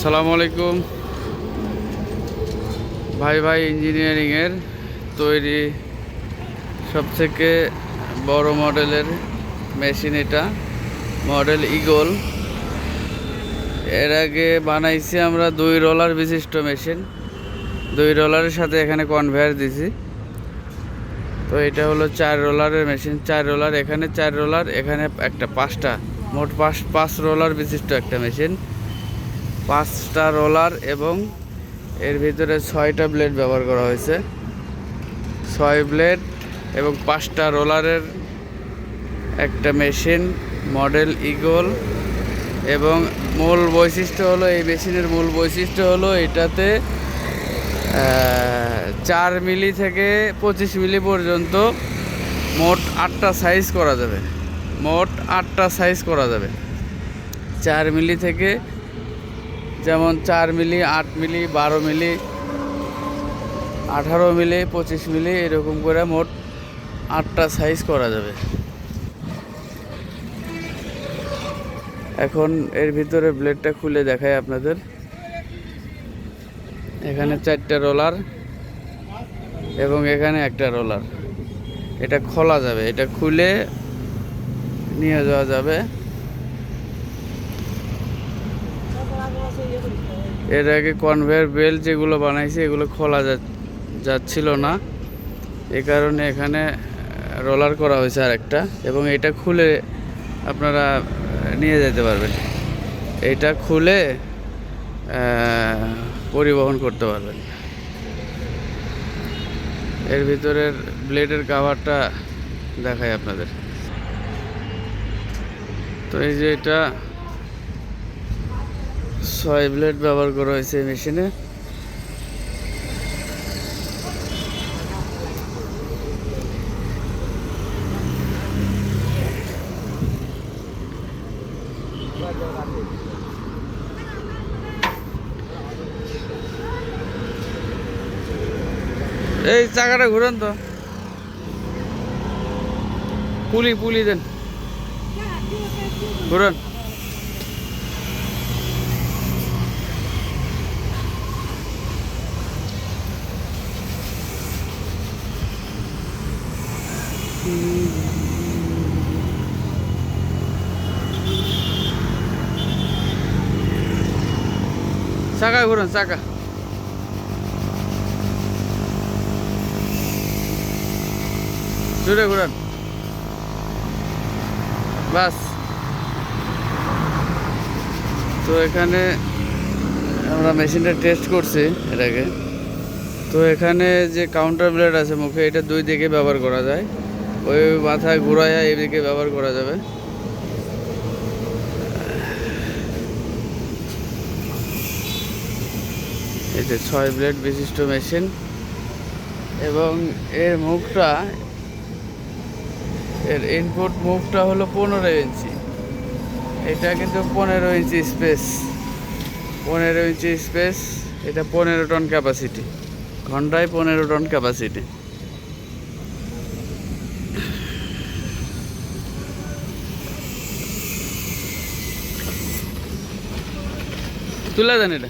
সালামু আলাইকুম। ভাই ভাই ইঞ্জিনিয়ারিংয়ের তৈরি সবথেকে বড় মডেলের মেশিন এটা, মডেল ইগল। এর আগে বানাইছি আমরা দুই রোলার বিশিষ্ট মেশিন। দুই রোলারের সাথে এখানে কনভেয়ার দিছি। তো এটা হলো চার রোলারের মেশিন। চার রোলার এখানে, চার রোলার এখানে একটা পাঁচটা, মোট পাঁচ পাঁচ রোলার বিশিষ্ট একটা মেশিন। পাঁচটা রোলার এবং এর ভিতরে ছয়টা ব্লেড ব্যবহার করা হয়েছে। ছয় ব্লেড এবং পাঁচটা রোলারের একটা মেশিন, মডেল ইগল এবং মূল বৈশিষ্ট্য হলো, এই মেশিনের মূল বৈশিষ্ট্য হলো এটাতে চার মিলি থেকে পঁচিশ মিলি পর্যন্ত মোট আটটা সাইজ করা যাবে। মোট আটটা সাইজ করা যাবে। চার মিলি থেকে যেমন চার মিলি, আট মিলি, বারো মিলি, আঠারো মিলি, পঁচিশ মিলি, এরকম করে মোট আটটা সাইজ করা যাবে। এখন এর ভিতরে ব্লেডটা খুলে দেখায় আপনাদের। এখানে চারটা রোলার এবং এখানে একটা রোলার এটা খোলা যাবে, এটা খুলে নিয়ে যাওয়া যাবে। এর আগে কনভেয়ার বেল্ট যেগুলো বানাইছে, এগুলো খোলা যাচ্ছিল না। এ কারণে এখানে রোলার করা হয়েছে আর একটা এবং এটা খুলে আপনারা নিয়ে যেতে পারবেন। এটা খুলে পরিবহন করতে পারবেন। এর ভিতরের ব্লেডের কাভারটা দেখায় আপনাদের। তো এই যে এটা ছয় ব্লেড ব্যবহার করা হয়েছে মেশিনে। এই চাকাটা ঘুরান তো। পুলি পুলি দেন। ঘুরান। চাকা ঘুরান, চাকা। জোরে ঘুরান। বাস। তো এখানে আমরা মেশিনটা টেস্ট করছি আগে তো এখানে যে কাউন্টার ব্লেড আছে মুখে, এটা দুই দিকে ব্যবহার করা যায়। ওই মাথায় ঘুরাইয়া এদিকে ব্যবহার করা যাবে। যে ছয় ব্লেড বিশিষ্ট মেশিন এবং এর মুখটা, এর ইনপুট মুখটা হলো পনেরো ইঞ্চি। এটা কিন্তু পনেরো ইঞ্চি স্পেস পনেরো ইঞ্চি স্পেস এটা পনেরো টন ক্যাপাসিটি ঘন্টায় পনেরো টন ক্যাপাসিটি তুলে দেন এটা